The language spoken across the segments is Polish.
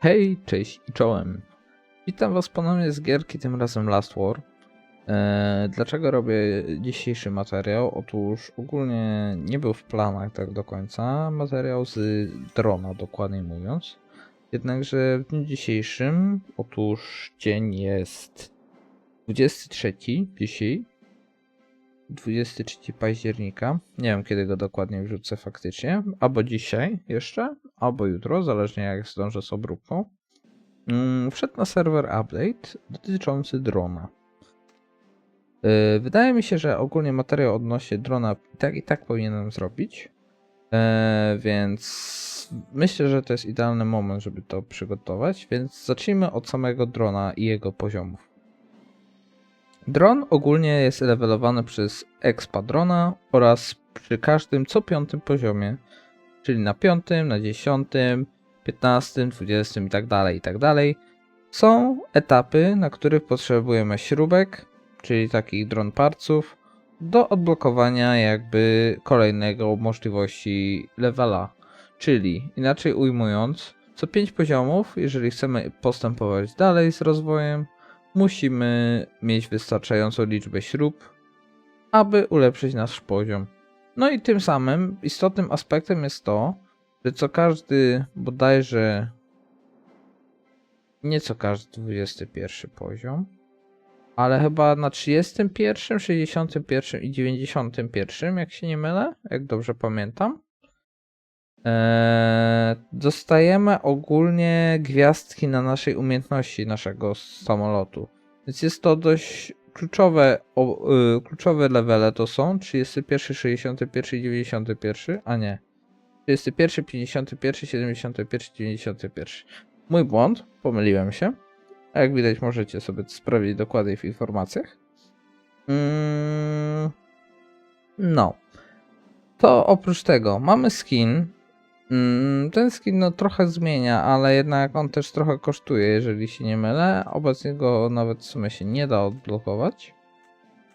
Hej, cześć i czołem. Witam was ponownie z gierki, tym razem Last War. Eee, dlaczego robię dzisiejszy materiał? Otóż ogólnie nie był w planach tak do końca. Materiał z drona, dokładniej mówiąc. Jednakże w dniu dzisiejszym, otóż dzień jest 23 dzisiaj. 23 października. Nie wiem kiedy go dokładnie wrzucę faktycznie. Albo dzisiaj jeszcze, albo jutro, zależnie jak zdążę z obróbką. Mm, Wszedł na serwer update dotyczący drona. Yy, Wydaje mi się, że ogólnie materiał odnośnie drona i tak i tak powinienem zrobić. Eee, więc myślę, że to jest idealny moment, żeby to przygotować. Więc zacznijmy od samego drona i jego poziomów. Dron ogólnie jest levelowany przez expa drona oraz przy każdym co piątym poziomie, czyli na piątym, na dziesiątym, piętnastym, dwudziestym i tak dalej, i tak dalej. Są etapy, na których potrzebujemy śrubek, czyli takich dron parców, do odblokowania jakby kolejnego możliwości levela. Czyli inaczej ujmując, co 5 poziomów, jeżeli chcemy postępować dalej z rozwojem, musimy mieć wystarczającą liczbę śrub, aby ulepszyć nasz poziom. No i tym samym istotnym aspektem jest to, że co każdy bodajże nie co każdy 21 poziom, ale chyba na 31, 61 i 91, jak się nie mylę, jak dobrze pamiętam, Eee, dostajemy ogólnie gwiazdki na naszej umiejętności naszego samolotu. Więc jest to dość kluczowe, o, y, kluczowe levele to są 31, 61 i 91, a nie. 31, 51, 71, 91. Mój błąd, pomyliłem się. A jak widać możecie sobie sprawdzić dokładniej w informacjach. Mm, no. To oprócz tego mamy skin. Mm, Ten skin no trochę zmienia, ale jednak on też trochę kosztuje, jeżeli się nie mylę. Obecnie go nawet w sumie się nie da odblokować.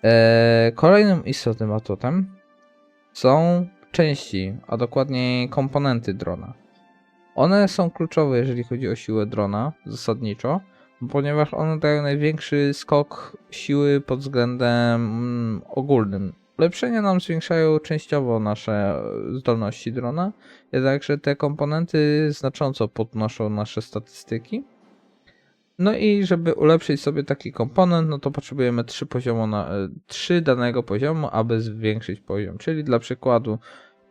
Eee, kolejnym istotnym atutem są części, a dokładniej komponenty drona. One są kluczowe, jeżeli chodzi o siłę drona, zasadniczo, ponieważ one dają największy skok siły pod względem mm, ogólnym. Ulepszenia nam zwiększają częściowo nasze e, zdolności drona, jednakże te komponenty znacząco podnoszą nasze statystyki. No i żeby ulepszyć sobie taki komponent, no to potrzebujemy 3 poziomu na, e, 3 danego poziomu, aby zwiększyć poziom. Czyli dla przykładu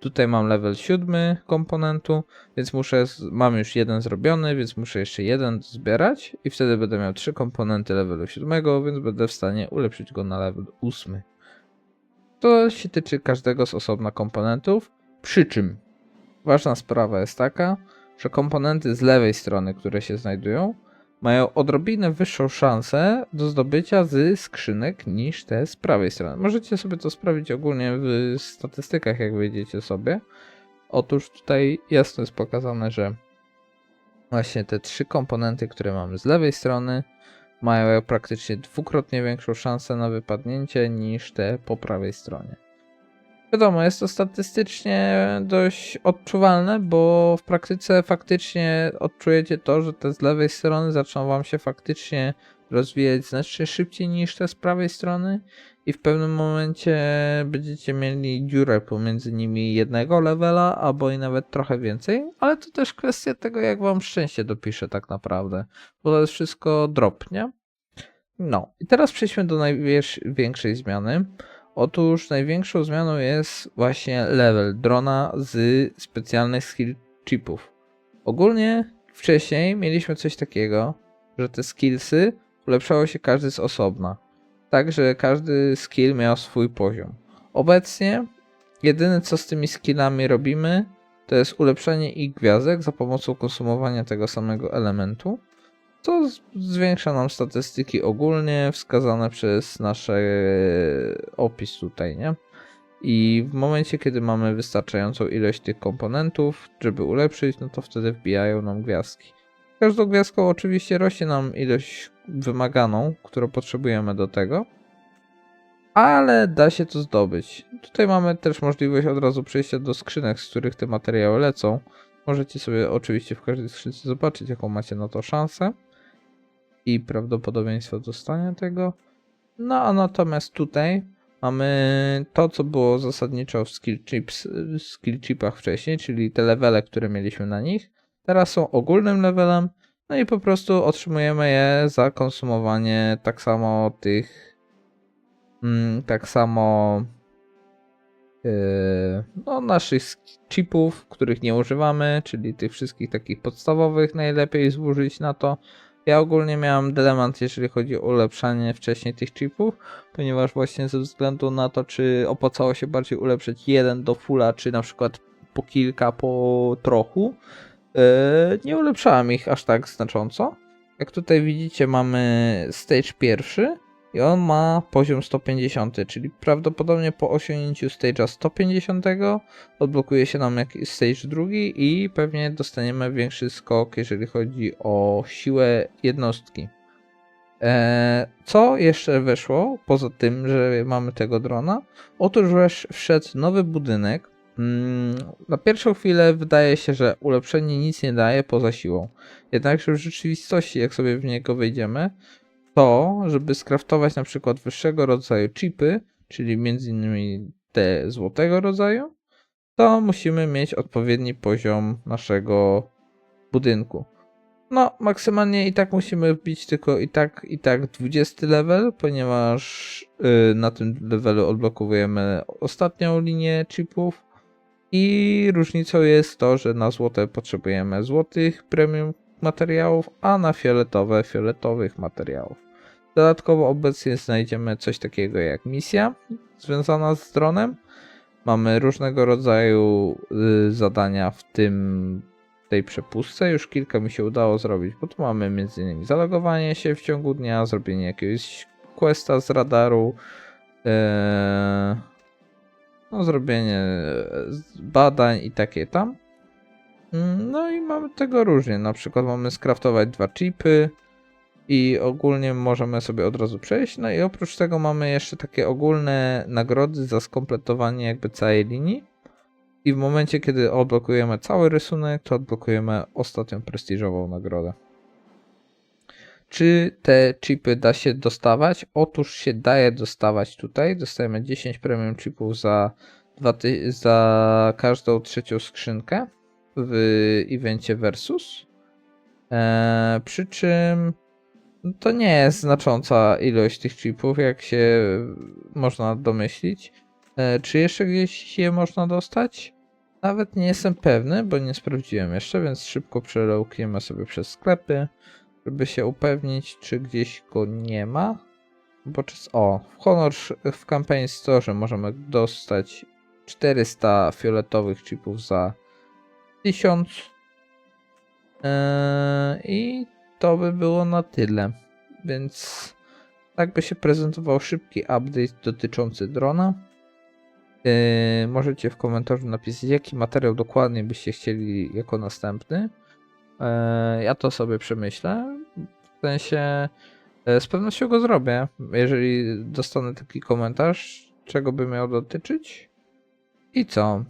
tutaj mam level 7 komponentu, więc muszę, mam już jeden zrobiony, więc muszę jeszcze jeden zbierać i wtedy będę miał 3 komponenty levelu 7, więc będę w stanie ulepszyć go na level 8. To się tyczy każdego z osobna komponentów, przy czym ważna sprawa jest taka, że komponenty z lewej strony, które się znajdują, mają odrobinę wyższą szansę do zdobycia z skrzynek niż te z prawej strony. Możecie sobie to sprawdzić ogólnie w statystykach, jak wyjdziecie sobie. Otóż tutaj jasno jest pokazane, że właśnie te trzy komponenty, które mamy z lewej strony, mają praktycznie dwukrotnie większą szansę na wypadnięcie niż te po prawej stronie. Wiadomo, jest to statystycznie dość odczuwalne, bo w praktyce faktycznie odczujecie to, że te z lewej strony zaczną wam się faktycznie rozwijać znacznie szybciej niż te z prawej strony i w pewnym momencie będziecie mieli dziurę pomiędzy nimi jednego levela, albo i nawet trochę więcej, ale to też kwestia tego, jak wam szczęście dopisze tak naprawdę, bo to jest wszystko drop, nie? No, i teraz przejdźmy do największej zmiany. Otóż największą zmianą jest właśnie level drona z specjalnych skill chipów. Ogólnie wcześniej mieliśmy coś takiego, że te skillsy ulepszało się każdy z osobna. Także każdy skill miał swój poziom. Obecnie jedyne co z tymi skillami robimy, to jest ulepszanie ich gwiazdek za pomocą konsumowania tego samego elementu. Z- zwiększa nam statystyki ogólnie wskazane przez nasz opis tutaj, nie? I w momencie, kiedy mamy wystarczającą ilość tych komponentów, żeby ulepszyć, no to wtedy wbijają nam gwiazdki. Każdą gwiazdką oczywiście rośnie nam ilość wymaganą, którą potrzebujemy do tego, ale da się to zdobyć. tutaj mamy też możliwość od razu przejścia do skrzynek, z których te materiały lecą. Możecie sobie oczywiście w każdej skrzynce zobaczyć, jaką macie na to szansę i prawdopodobieństwo dostania tego. No a natomiast tutaj mamy to, co było zasadniczo w skill, chips, skill chipach wcześniej, czyli te levele, które mieliśmy na nich. Teraz są ogólnym levelem, no i po prostu otrzymujemy je za konsumowanie tak samo tych, mm, tak samo yy, no, naszych chipów, których nie używamy, czyli tych wszystkich takich podstawowych najlepiej zużyć na to. Ja ogólnie miałem dylemat, jeżeli chodzi o ulepszanie wcześniej tych chipów, ponieważ właśnie ze względu na to, czy opłacało się bardziej ulepszyć jeden do fulla, czy na przykład po kilka, po trochu, nie ulepszałem ich aż tak znacząco. Jak tutaj widzicie, mamy stage pierwszy i on ma poziom 150, czyli prawdopodobnie po osiągnięciu stage'a 150 odblokuje się nam stage drugi i pewnie dostaniemy większy skok, jeżeli chodzi o siłę jednostki. Eee, co jeszcze weszło, poza tym, że mamy tego drona? Otóż wszedł nowy budynek. Mm, na pierwszą chwilę wydaje się, że ulepszenie nic nie daje poza siłą. Jednakże w rzeczywistości, jak sobie w niego wejdziemy, to, żeby skraftować na przykład wyższego rodzaju chipy, czyli między innymi te złotego rodzaju, to musimy mieć odpowiedni poziom naszego budynku. No, maksymalnie i tak musimy wbić tylko i tak, i tak 20 level, ponieważ yy, na tym levelu odblokowujemy ostatnią linię chipów. I różnicą jest to, że na złote potrzebujemy złotych premium materiałów, a na fioletowe fioletowych materiałów. Dodatkowo obecnie znajdziemy coś takiego jak misja związana z dronem. Mamy różnego rodzaju y, zadania w tym tej przepustce. Już kilka mi się udało zrobić, bo tu mamy m.in. zalogowanie się w ciągu dnia, zrobienie jakiegoś questa z radaru, e, no, zrobienie e, badań i takie tam. Mm, No i mamy tego różnie. Na przykład mamy skraftować dwa chipy i ogólnie możemy sobie od razu przejść. No i oprócz tego mamy jeszcze takie ogólne nagrody za skompletowanie jakby całej linii. I w momencie, kiedy odblokujemy cały rysunek, to odblokujemy ostatnią prestiżową nagrodę. Czy te chipy da się dostawać? Otóż się daje dostawać tutaj. Dostajemy 10 premium chipów za, ty- za każdą trzecią skrzynkę w evencie Versus. Eee, przy czym to nie jest znacząca ilość tych chipów, jak się można domyślić. E, czy jeszcze gdzieś je można dostać? Nawet nie jestem pewny, bo nie sprawdziłem jeszcze, więc szybko przelołkniemy sobie przez sklepy, żeby się upewnić, czy gdzieś go nie ma. Bo czas... O, w Honor w Campaign Store możemy dostać 400 fioletowych chipów za 1000. Eee, I to by było na tyle. Więc tak by się prezentował szybki update dotyczący drona. Yy, możecie w komentarzu napisać, jaki materiał dokładnie byście chcieli jako następny. Yy, ja to sobie przemyślę. W sensie yy, z pewnością go zrobię, jeżeli dostanę taki komentarz, czego by miał dotyczyć. I co?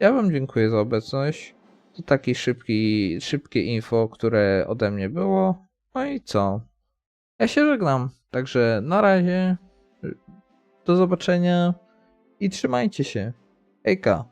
Ja Wam dziękuję za obecność. To taki szybki, szybkie info, które ode mnie było. No i co? Ja się żegnam. Także na razie. Do zobaczenia i trzymajcie się. Hejka.